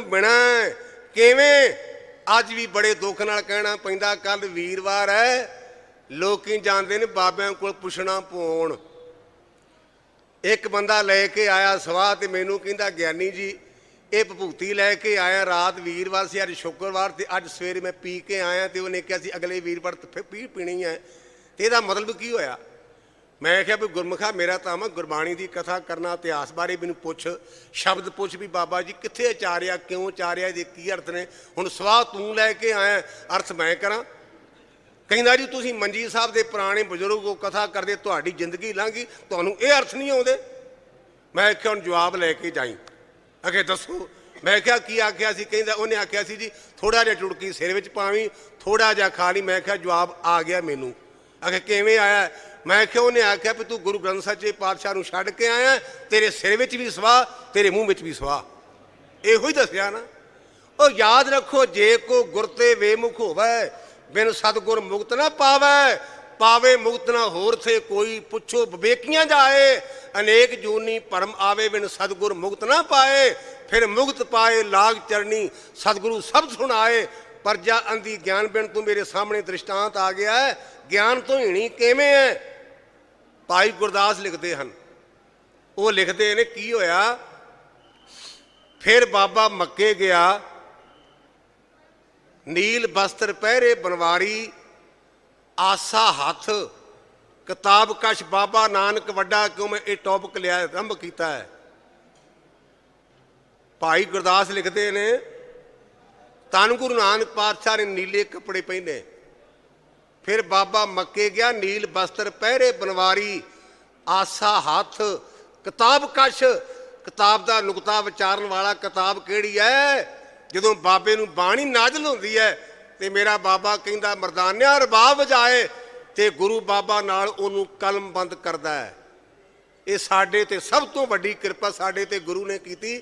ਬਿਨਾ ਕਿਵੇਂ? ਅੱਜ ਵੀ ਬੜੇ ਦੁੱਖ ਨਾਲ ਕਹਿਣਾ ਪੈਂਦਾ ਕੱਲ ਵੀਰਵਾਰ ਹੈ। ਲੋਕੀ ਜਾਂਦੇ ਨੇ ਬਾਬਿਆਂ ਕੋਲ ਪੁੱਛਣਾ ਪਾਉਣ। ਇੱਕ ਬੰਦਾ ਲੈ ਕੇ ਆਇਆ ਸਵਾਹ ਤੇ ਮੈਨੂੰ ਕਹਿੰਦਾ, ਗਿਆਨੀ ਜੀ, ਇਹ ਭਭੂਤੀ ਲੈ ਕੇ ਆਇਆ ਰਾਤ ਵੀਰਵਾਰ ਸੀ, ਅੱਜ ਸ਼ੁੱਕਰਵਾਰ ਤੇ ਅੱਜ ਸਵੇਰੇ ਮੈਂ ਪੀ ਕੇ ਆਇਆ ਤੇ ਉਹਨੇ ਕਿਹਾ ਸੀ, ਅਗਲੇ ਵੀਰਵਾਰ ਤੇ ਫਿਰ ਪੀ ਪੀਣੀ ਹੈ। ਤੇ ਇਹਦਾ ਮਤਲਬ ਕੀ ਹੋਇਆ? ਮੈਂ ਕਿਹਾ ਵੀ ਗੁਰਮੁਖਾ, ਮੇਰਾ ਤਾਂ ਮੈਂ ਗੁਰਬਾਣੀ ਦੀ ਕਥਾ ਕਰਨਾ, ਇਤਿਹਾਸ ਬਾਰੇ ਮੈਨੂੰ ਪੁੱਛ, ਸ਼ਬਦ ਪੁੱਛ ਵੀ ਬਾਬਾ ਜੀ ਕਿੱਥੇ ਆਚਾਰਿਆ, ਕਿਉਂ ਆਚਾਰਿਆ, ਇਹਦੇ ਕੀ ਅਰਥ ਨੇ? ਹੁਣ ਸਵਾਹ ਤੂੰ ਲੈ ਕੇ ਆਇਆ, ਅਰਥ ਮੈਂ ਕਰਾਂ। ਕਹਿੰਦਾ ਜੀ, ਤੁਸੀਂ ਮੰਜੀ ਸਾਹਿਬ ਦੇ ਪੁਰਾਣੇ ਬਜ਼ੁਰਗੋ ਕਥਾ ਕਰਦੇ, ਤੁਹਾਡੀ ਜ਼ਿੰਦਗੀ ਲੰਘੀ ਤੁਹਾਨੂੰ ਇਹ ਅਰਥ ਨਹੀਂ ਆਉਂਦੇ? ਮੈਂ ਕਿਹਾ ਹੁਣ ਜਵਾਬ ਲੈ ਕੇ ਜਾਈ। ਅਗੇ ਦੱਸੋ, ਮੈਂ ਕਿਹਾ ਕੀ ਆਖਿਆ ਸੀ? ਕਹਿੰਦਾ, ਉਹਨੇ ਆਖਿਆ ਸੀ ਜੀ ਥੋੜਾ ਜਿਹਾ ਟੁੜਕੀ ਸਿਰ ਵਿੱਚ ਪਾਵੀਂ ਥੋੜਾ ਜਿਹਾ ਖਾ ਲਈ। ਮੈਂ ਕਿਹਾ ਜਵਾਬ ਆ ਗਿਆ ਮੈਨੂੰ। ਅਗੇ ਕਿਵੇਂ ਆਇਆ? ਮੈਂ ਕਿਹਾ ਉਹਨੇ ਆਖਿਆ ਵੀ ਤੂੰ ਗੁਰੂ ਗ੍ਰੰਥ ਸਾਹਿਬ ਜੀ ਪਾਤਸ਼ਾਹ ਨੂੰ ਛੱਡ ਕੇ ਆਇਆ, ਤੇਰੇ ਸਿਰ ਵਿੱਚ ਵੀ ਸਵਾਹ, ਤੇਰੇ ਮੂੰਹ ਵਿੱਚ ਵੀ ਸਵਾਹ। ਇਹੋ ਹੀ ਦੱਸਿਆ ਨਾ। ਉਹ ਯਾਦ ਰੱਖੋ, ਜੇ ਕੋ ਗੁਰ ਤੇ ਵੇਮੁਖ ਹੋਵੇ, ਬਿਨ ਸਤਗੁਰ ਮੁਕਤ ਨਾ ਪਾਵੇ ਪਾਵੇ ਮੁਕਤ ਨਾ ਹੋਰ ਥੇ, ਕੋਈ ਪੁੱਛੋ ਵਿਵੇਕੀਆਂ ਜਾਏ, ਅਨੇਕ ਜੂਨੀ ਪਰਮ ਆਵੇ, ਬਿਨ ਸਤਗੁਰ ਮੁਕਤ ਨਾ ਪਾਏ, ਫਿਰ ਮੁਕਤ ਪਾਏ ਲਾਗ ਚਰਨੀ ਸਤਗੁਰੂ ਸਭ ਸੁਣਾਏ, ਪਰਜਾ ਅੰਦੀ ਗਿਆਨ ਬਿਨ ਤੂੰ ਮੇਰੇ ਸਾਹਮਣੇ ਦ੍ਰਿਸ਼ਟਾਂਤ ਆ ਗਿਆ ਹੈ, ਗਿਆਨ ਤੋਂ ਹੀਣੀ ਕਿਵੇਂ ਹੈ? ਭਾਈ ਗੁਰਦਾਸ ਲਿਖਦੇ ਹਨ। ਉਹ ਲਿਖਦੇ ਨੇ, ਕੀ ਹੋਇਆ? ਫਿਰ ਬਾਬਾ ਮੱਕੇ ਗਿਆ। ਨੀਲ ਬਸਤਰ ਪਹਿਰੇ ਬਨਵਾਰੀ, ਆਸਾ ਹੱਥ, ਕਿਤਾਬ ਕਸ਼ ਬਾਬਾ ਨਾਨਕ ਵੱਡਾ, ਕਿਉਂ ਮੈਂ ਇਹ ਟੌਪਿਕ ਲਿਆ, ਆਰੰਭ ਕੀਤਾ ਹੈ। ਭਾਈ ਗੁਰਦਾਸ ਲਿਖਦੇ ਨੇ ਤਨ ਗੁਰੂ ਨਾਨਕ ਪਾਤਸ਼ਾਹ ਨੇ ਨੀਲੇ ਕੱਪੜੇ ਪਹਿਨੇ। ਫਿਰ ਬਾਬਾ ਮੱਕੇ ਗਿਆ ਨੀਲ ਬਸਤਰ ਪਹਿਰੇ ਬਨਵਾਰੀ, ਆਸਾ ਹੱਥ, ਕਿਤਾਬ ਕਸ਼। ਕਿਤਾਬ ਦਾ ਨੁਕਤਾ ਵਿਚਾਰਨ ਵਾਲਾ ਕਿਤਾਬ ਕਿਹੜੀ ਹੈ ਜਦੋਂ ਬਾਬੇ ਨੂੰ ਬਾਣੀ ਨਾਜ਼ਲ ਹੁੰਦੀ ਹੈ ਤੇ ਮੇਰਾ ਬਾਬਾ ਕਹਿੰਦਾ, ਮਰਦਾਨਿਆ ਰਬਾਬ ਵਜਾਏ ਤੇ ਗੁਰੂ ਬਾਬਾ ਨਾਲ ਉਹਨੂੰ ਕਲਮ ਬੰਦ ਕਰਦਾ ਹੈ ਇਹ ਸਾਡੇ ਤੇ ਸਭ ਤੋਂ ਵੱਡੀ ਕਿਰਪਾ ਸਾਡੇ ਤੇ ਗੁਰੂ ਨੇ ਕੀਤੀ।